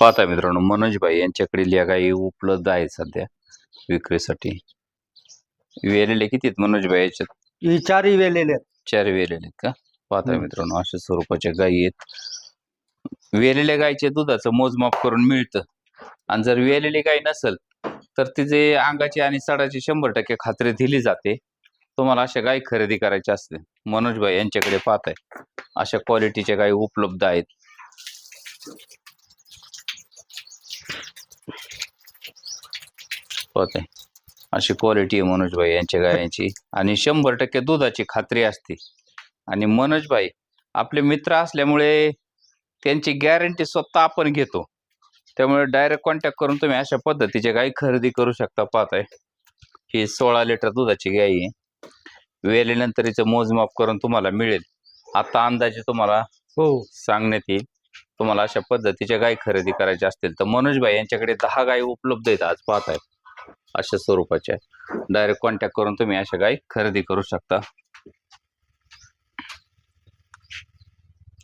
पाहता मित्रांनो मनोजभाई यांच्याकडील या गायी उपलब्ध आहेत सध्या विक्रीसाठी. वेलेले किती आहेत मनोजभाई याच्यात? ही चारही वेलेले आहेत. चार वेलेले आहेत का? पाहता हम्म. मित्रांनो अशा स्वरूपाच्या गायी आहेत. वेलेल्या गायीचे दुधाचं मोजमाप करून मिळतं. आणि जर वेलेली गाय नसेल तर तिचे अंगाची आणि सडाची शंभर टक्के खात्री दिली जाते. तुम्हाला अशा गायी खरेदी करायच्या असतील. मनोजभाई यांच्याकडे पाहताय अशा क्वालिटीच्या गायी उपलब्ध आहेत. पाहताय. अशी क्वालिटी आहे मनोजभाई यांच्या गायांची आणि शंभर टक्के दुधाची खात्री असते. आणि मनोजभाई आपले मित्र असल्यामुळे त्यांची गॅरंटी स्वतः आपण घेतो. त्यामुळे डायरेक्ट कॉन्टॅक्ट करून तुम्ही अशा पद्धतीचे गाई खरेदी करू शकता पाहताय. ही सोळा लिटर दुधाची गाई आहे. वेल्यानंतर हिचं मोजमाप करून तुम्हाला मिळेल. आता अंदाजे तुम्हाला हो. सांगण्यात येईल. तुम्हाला अशा पद्धतीच्या गाई खरेदी करायच्या असतील तर मनोजभाई यांच्याकडे दहा गायी उपलब्ध आहेत आज पाहताय. अशा स्वरूपाच्या डायरेक्ट कॉन्टॅक्ट करून तुम्ही अशा गाई खरेदी करू शकता.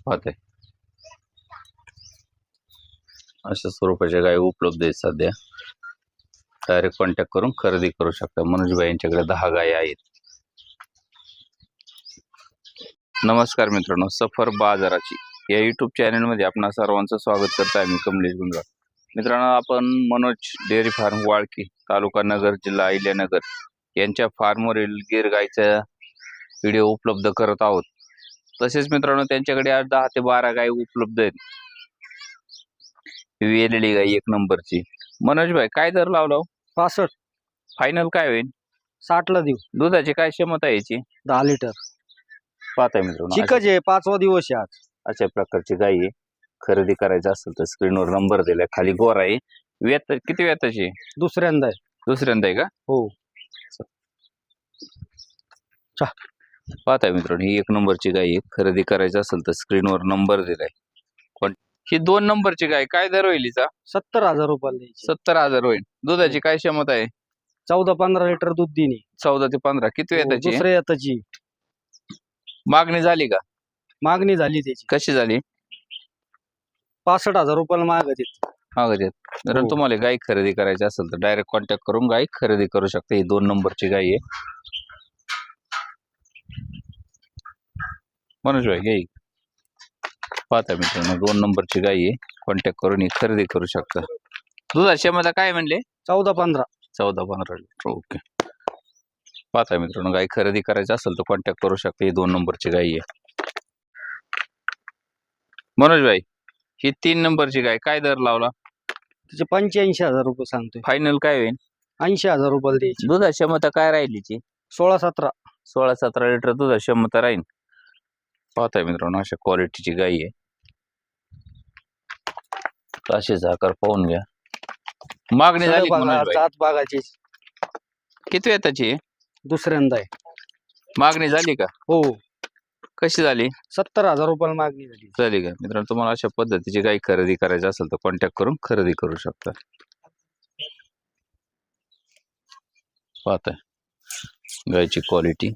होते अशा स्वरूपाच्या गाय उपलब्ध आहेत सध्या. डायरेक्ट कॉन्टॅक्ट करून खरेदी करू शकता. मनोजबाई यांच्याकडे दहा गाय आहेत. नमस्कार मित्रांनो. सफर बाजाराची या युट्यूब चॅनलमध्ये आपणा सर्वांचं स्वागत करत आहे मी कमलेश गुंजाळ मित्रांनो आपण मनोज डेअरी फार्म वाळकी तालुका नगर जिल्हा अहिल्यानगर यांच्या फार्मवरील गिर गायचा व्हिडिओ उपलब्ध करत आहोत. तसेच मित्रांनो त्यांच्याकडे आज दहा ते बारा गाय उपलब्ध आहेत. वेलेली गाय एक नंबरची. मनोज भाई काय दर लावला पासष्ट. फायनल काय होईल? साठला देऊ. दुधाची काय क्षमता आहे याची? दहा लिटर. पाहताय मित्रांनो चिकच आहे पाचवा दिवस आहे आज. अशा प्रकारची गाय आहे. खरेदी करायचं असेल तर स्क्रीनवर नंबर दिलाय खाली गोर आहे. वेत किती आहे? दुसऱ्यांदा आहे. दुसऱ्यांदा आहे का? हो. पाहताय मित्रांनो ही एक नंबरची गाय आहे. खरेदी करायचं असेल तर स्क्रीनवर नंबर दिलाय. कोण ही दोन नंबरची गाय काय दर होईल हिचा? सत्तर हजार रुपयाला द्यायची. सत्तर हजार होईल. दुधाची काय क्षमता आहे? चौदा पंधरा लिटर दूध देणे. चौदा ते पंधरा. किती हो, वेताची आहे? दुसऱ्या येताची. मागणी झाली का? मागणी झाली त्याची. कशी झाली? पासष्ट हजार रुपयाला मागत येत मागत हो. तुम्हाला गाय खरेदी करायची असेल तर डायरेक्ट कॉन्टॅक्ट करून गाय खरेदी करू शकता. ही दोन नंबरची गाय आहे. मनोज भाई गाई पाहता मित्रांनो दोन नंबरची गाय आहे. कॉन्टॅक्ट करून ही खरेदी करू शकता. दुधा क्षमता काय म्हणले? चौदा पंधरा. चौदा पंधरा. Litre okay. पाहता मित्रांनो गाय खरेदी करायची असेल तर कॉन्टॅक्ट करू शकता. ही दोन नंबरची गाय आहे. मनोज भाई ही तीन नंबरची गाय काय दर लावला? त्याचे पंच्याऐंशी हजार रुपये सांगतोय. फायनल काय होईल? ऐंशी हजार रुपयाला द्यायची. दुधा क्षमता काय राहिलीची सोळा सतरा. सोळा सतरा लिटर दुधा क्षमता राहील पाहताय मित्रांनो अशा क्वालिटीची गाई आहे. अशीच आकार पाहून घ्या. मागणी झाली का? जात बागाची. किती येताची? आहे? दुसऱ्यांदा आहे. मागणी झाली का? हो. कशी झाली? सत्तर हजार रुपयाला मागणी झाली. झाली का? मित्रांनो तुम्हाला अशा पद्धतीची गाई खरेदी करायची असेल तर कॉन्टॅक्ट करून खरेदी करू शकता. पाहताय. गायची क्वालिटी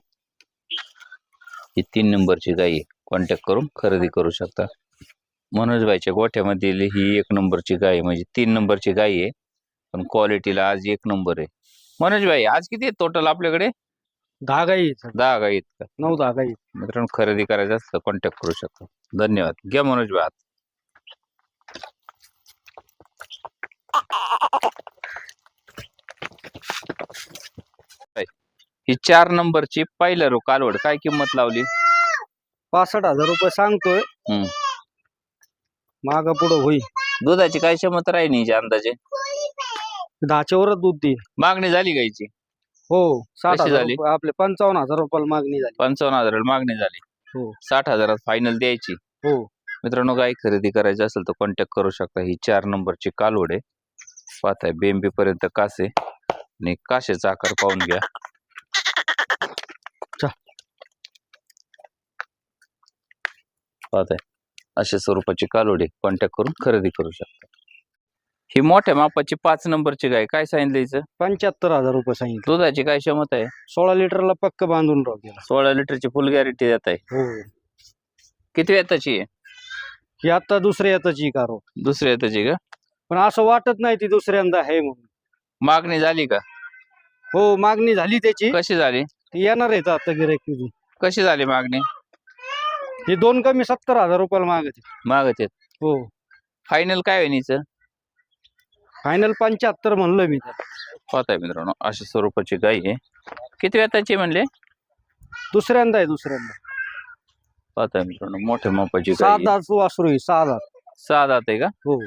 ही तीन नंबरची गाई आहे. कॉन्टॅक्ट करून खरेदी करू शकता. मनोजबाईच्या गोठ्यामधील ही एक नंबरची गाय म्हणजे तीन नंबरची गाय आहे. पण क्वालिटीला आज एक नंबर आहे. मनोजबाई आज किती आहे टोटल आपल्याकडे? दहा गाई आहेत. दहा गाई आहेत का नऊ दहा गाई आहेत. मित्रांनो खरेदी करायचं असतं कॉन्टॅक्ट करू शकता. धन्यवाद. घ्या मनोज भाई आत. ही चार नंबरची पहिल्या रो कालवड. काय किंमत लावली? पासष्ट हजार रुपये सांगतोय. हम्म. माग पुढं होईल. दुधाची काय क्षमता राहील हिच्या अंदाजे? दहाच्या वरच दूध देईल मागणी झाली गायची हो साठ कशी हजार झाली? रुपये आपले पंचावन्न हजार रुपयाला मागणी झाली. पंचावन्न हजार मागणी झाली. हो. साठ हजारात फायनल द्यायची. हो. मित्रांनो गाय खरेदी करायची असेल तर कॉन्टॅक्ट करू शकता. ही चार नंबरची कालवड आहे. पाहताय बेंबी पर्यंत कासे आणि काशेचा आकार पाहून घ्या. चा. पाहताय अशा स्वरूपाची कालवड आहे. कॉन्टॅक्ट करून खरेदी करू शकता. ही मोठ्या मापाची पाच नंबरची गाय. काय सांगितलं हिचं? पंच्याहत्तर हजार रुपये सांगितलं. दुधाची काय क्षमता आहे? सोळा लिटरला पक्क बांधून राहू त्याला सोळा लिटरची फुल गॅरंटी देत आहे. हो. किती वेताची आहे? ही आता दुसऱ्या येताची कारो दुसऱ्या येताची का? पण असं वाटत नाही ती दुसऱ्यांदा आहे म्हणून. मागणी झाली का? हो मागणी झाली त्याची. कशी झाली? ती येणार आहेत आता गिरायक कशी झाली मागणी? हे दोन कमी सत्तर हजार रुपयाला मागत मागत आहेत. हो. फायनल काय होईल हिचं? फायनल पंच्याहत्तर म्हणलं मी. पाहताय मित्रांनो अशा स्वरूपाची गाय आहे. किती वेताची म्हणले? दुसऱ्यांदा आहे दुसऱ्यांदा. पाहताय मित्रांनो मोठ्या मापाची गाय आहे. दात वासरू आहे सहा दात सहा दात आहे का? हो.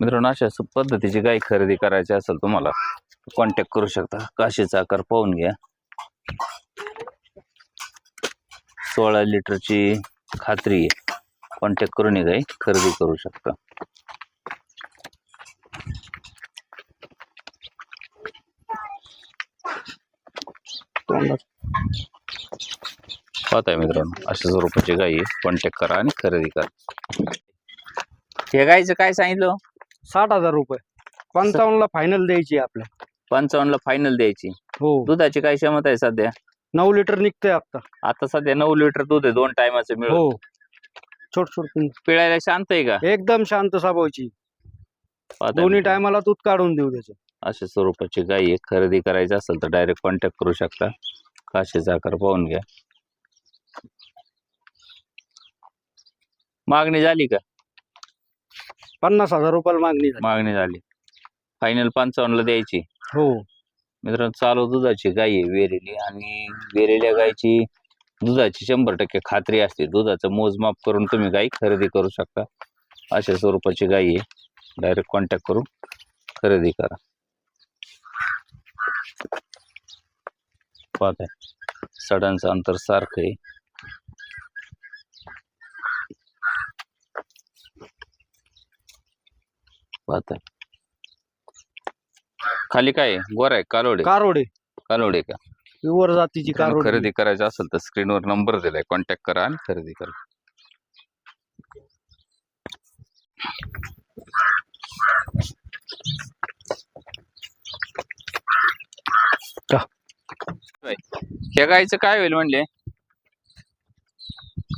मित्रांनो अशा स- पद्धतीची गाय खरेदी करायची असेल तुम्हाला कॉन्टॅक्ट करू शकता. काशीचा आकार पाहून घ्या. सोळा लिटरची खात्री आहे. कॉन्टॅक्ट करून ही गाय खरेदी करू शकता. पाहताय मित्रांनो अशा स्वरूपाची गाय आहे. कॉन्टॅक्ट करा आणि खरेदी करा. हे गायचं काय सांगितलं? साठ हजार रुपये. पंचावन्नला फायनल द्यायची आपल्या. पंचावन्नला फायनल द्यायची. हो. दुधाची काय क्षमता आहे सध्या? नऊ लिटर निघतंय आता आता सध्या नऊ लिटर दूध आहे दोन टायमाचं मिळून. हो. छोट छोट पिळायला शांत आहे का? एकदम शांत साबावची दोन्ही टायमाला दूध काढून देऊ त्याचं. अशा स्वरूपाची गाय आहे. खरेदी करायची असेल तर डायरेक्ट कॉन्टॅक्ट करू शकता. काशीचा आकार पाहून घ्या. मागणी झाली का? पन्नास हजार रुपयाला मागणी मागणी झाली. फायनल पंचावन्नला द्यायची. हो. मित्रांनो चालू दुधाची गाय आहे वेरेली. आणि वेरेल्या गायची दुधाची शंभर टक्के खात्री असते. दुधाचं मोजमाप करून तुम्ही गाय खरेदी करू शकता. अशा स्वरूपाची गाय आहे. डायरेक्ट कॉन्टॅक्ट करून खरेदी करा. पाहताय सडांचं अंतर सारखं आहे. पाहताय खाली काय आहे? गोरा आहे? कालोडे कारोडे कालोडे का? प्युअर जातीची कारोडे खरेदी करायचं असेल तर स्क्रीनवर नंबर दिलाय. कॉन्टॅक्ट करा आणि खरेदी करा. ह्या गायचं काय होईल म्हणले?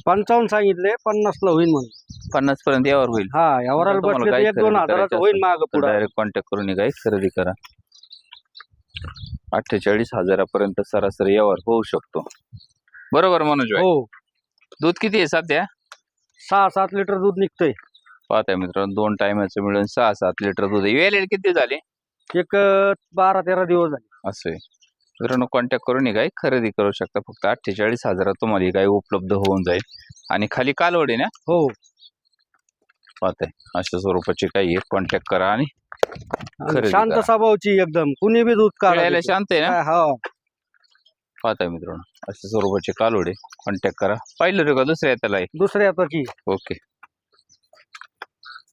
पंचावन्न सांगितले पन्नासला होईल म्हणून. पन्नास पर्यंत यावर होईल. हा एक दोन हजाराचं करायची होईल माग पुढे. डायरेक्ट कॉन्टॅक्ट करून गाय खरेदी करा. अठ्ठेचाळीस हजारापर्यंत सरासरी यावर होऊ शकतो. बरोबर मनोज भाई हो. दूध किती आहे सध्या? सहा सात लिटर दूध निघतंय. पाहताय मित्रांनो दोन टायमाचं मिळून सहा सात लिटर दूध आहे. किती झाले? एक अं, बारा तेरा दिवस झाले. असं आहे. मित्रांनो कॉन्टॅक्ट करून ही गाय खरेदी करू शकता. फक्त अठ्ठेचाळीस हजारात तुम्हाला ही गाय उपलब्ध होऊन जाईल. आणि खाली कालवडी ना? हो. पाहताय. अशा स्वरूपाची गाय आहे कॉन्टॅक्ट करा आणि आणि खरेदी शांत करा. स्वभावची एकदम. कुणी बी दूध काढायला शांत आहे ना? हा. पाहताय मित्रांनो. अशा स्वरूपाचे कालवडे कॉन्टॅक्ट करा. पाहिलं रे का दुसऱ्या त्याला आहे दुसऱ्या याची ओके.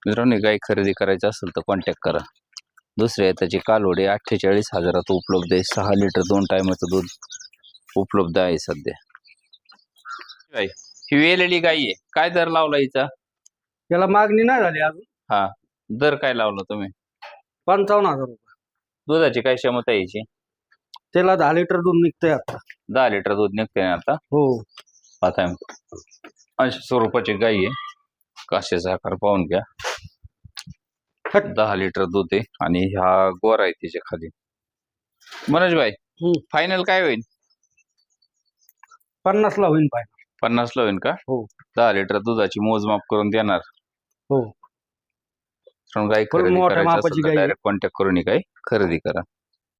मित्रांनो ही गाय खरेदी करायची असेल तर कॉन्टॅक्ट करा. दुसऱ्या त्याची कालवडे अठ्ठेचाळीस हजारात उपलब्ध आहे. सहा लिटर दोन टायमाचं दूध उपलब्ध आहे सध्या. गाय, ही वेलेली गाय आहे. काय दर लावला हिचा? याला मागणी नाही झाली अजून. दर काय लावला तुम्ही? पंचावन्न हजार रुपये. दुधाची काय क्षमता हिची त्याला दहा लिटर दूध निघतंय आता. दहा लिटर दूध निघते ना आता? हो. पाहताय अशा स्वरूपाची गाय आहे. काशेचा आकार पाहून घ्या. हट. दहा लिटर दूध आहे आणि ह्या गोर आहे तिच्या खाली. मनोज भाई हम्म. फायनल काय होईल? पन्नासला होईल पाय पन्नास ला होईल का? हो. दहा लिटर दुधाची मोजमाप करून देणार. हो. पण गाय पण खरेदी मोठ्या करायची मापाची गाय आहे. डायरेक्ट कॉन्टॅक्ट करून ही गाय खरेदी करा